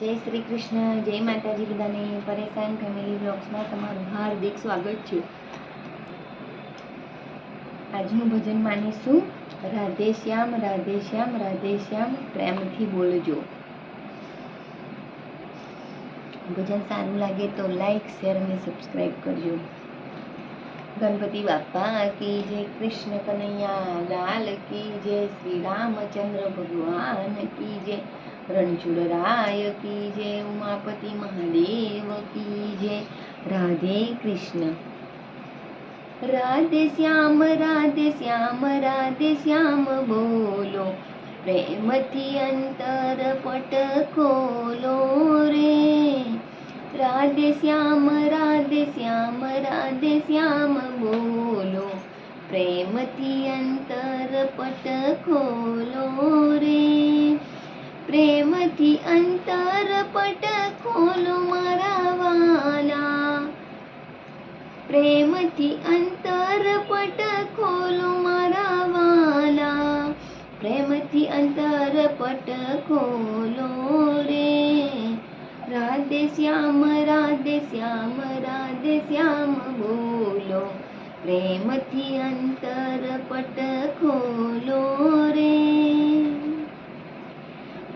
જય શ્રી કૃષ્ણ, જય માતાજી બધાને. પરેશાન ફેમિલી બ્લોગ્સમાં તમારું હાર્દિક સ્વાગત છે. આજનું ભજન માનીશું. રાધે શ્યામ, રાધે પ્રેમથી બોલજો. ભજન સારું લાગે તો લાઈક શેર અને સબસ્ક્રાઈબ કરજો. ગણપતિ બાપા કી જય કૃષ્ણ કનૈયા, લાલ કી જય, શ્રી રામચંદ્ર ભગવાન કી જય. રણછોડરાય કી જય ઉમાપતિ મહાદેવ કી જય રાધે કૃષ્ણ રાધે શ્યામ રાધે શ્યામ રાધે શ્યામ બોલો પ્રેમથી અંતર પટ ખોલો રે રાધે શ્યામ રાધે શ્યામ રાધે શ્યામ બોલો પ્રેમથી અંતર પટ ખોલો રે પ્રેમથી અંતર પટ ખોલો મારા વાલા. પ્રેમથી અંતર પટ ખોલો મારા વાલા. પ્રેમથી અંતર પટ ખોલો રે. રાધે શ્યામ રાધે શ્યામ રાધે શ્યામ બોલો. પ્રેમથી અંતર પટ ખોલો રે.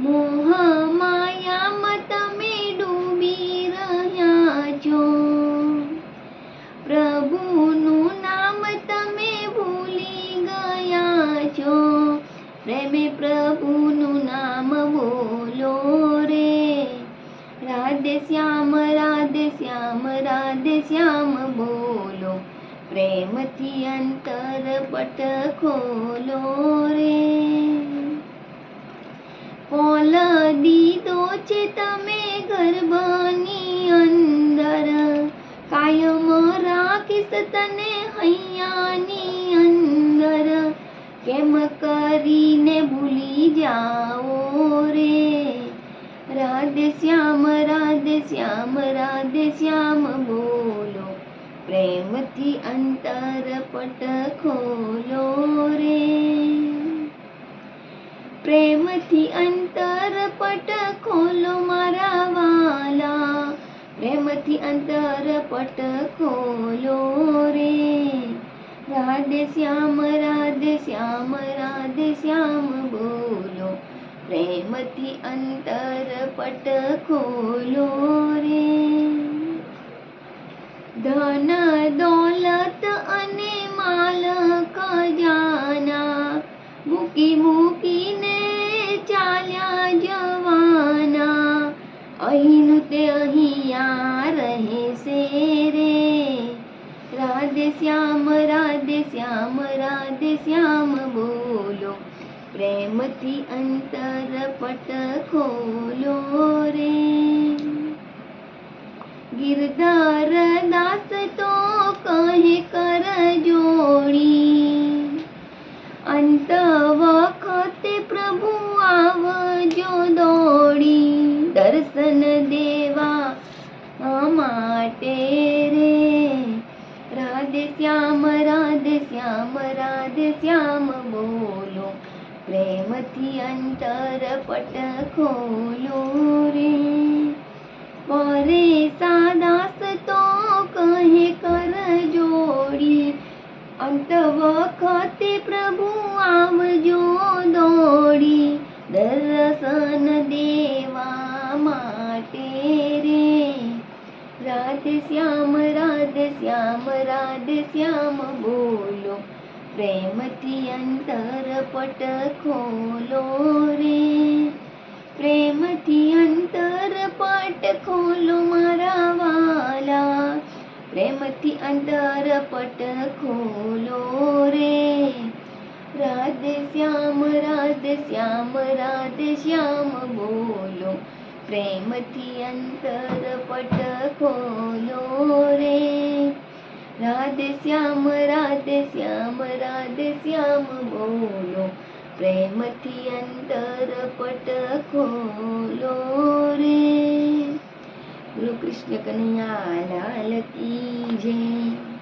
મોહ માયામાં તમે ડૂબી રહ્યા છો. પ્રભુનું નામ તમે ભૂલી ગયા છો. પ્રેમે પ્રભુનું નામ બોલો રે. રાધે શ્યામ રાધે શ્યામ રાધે શ્યામ બોલો. પ્રેમથી અંતર પટ ખોલો રે. કોલ દીધો છે તમે ગર્ભની અંદર. કાયમ રાખીશ તને હૈયાની અંદર. કેમ કરીને ભૂલી જાઓ રે? રાધે શ્યામ રાધે શ્યામ રાધે શ્યામ બોલો. પ્રેમથી અંતર પટ ખોલો રે. પ્રેમથી અંતર પટ ખોલો મારા વાલા. પ્રેમથી અંતર પટ ખોલો રે. રાધે શ્યામ રાધે શ્યામ રાધે શ્યામ બોલો. પ્રેમથી અંતર પટ ખોલો રે. ધન, દોલત અને માલ ખજાના મૂકી મૂકીને અહીંનું તે અહીંયા રહેશે રે. રાધે શ્યામ રાધે શ્યામ રાધે શ્યામ બોલો. પ્રેમથી અંતર પટ ખોલો રે. ગિરધાર દાસ તો કહે, કર શ્યામ, રાધે શ્યામ રાધે શ્યામ બોલો. પ્રેમથી અંતર પટ ખોલો રે. પરે સાદાસ તો કહે કર જોડી. અંત વખતે પ્રભુ આવજો દોડી. દર્શન દેવા માટે રે. રાધે શ્યામ શ્યામ રાધે શ્યામ બોલો. પ્રેમથી અંતર પટ ખોલો રે. પ્રેમથી અંતર પટ ખોલો મારા વાલા. પ્રેમથી અંતર પટ ખોલો રે. રાધે શ્યામ રાધે શ્યામ રાધે શ્યામ બોલો. પ્રેમથી અંતર પટ ખોલો રાધે શ્યામ રાધે શ્યામ રાધે શ્યામ બોલો. પ્રેમથી અંતર પટ ખોલો રે. ગુરુ કૃષ્ણ કનૈયા, લાલ કી જય.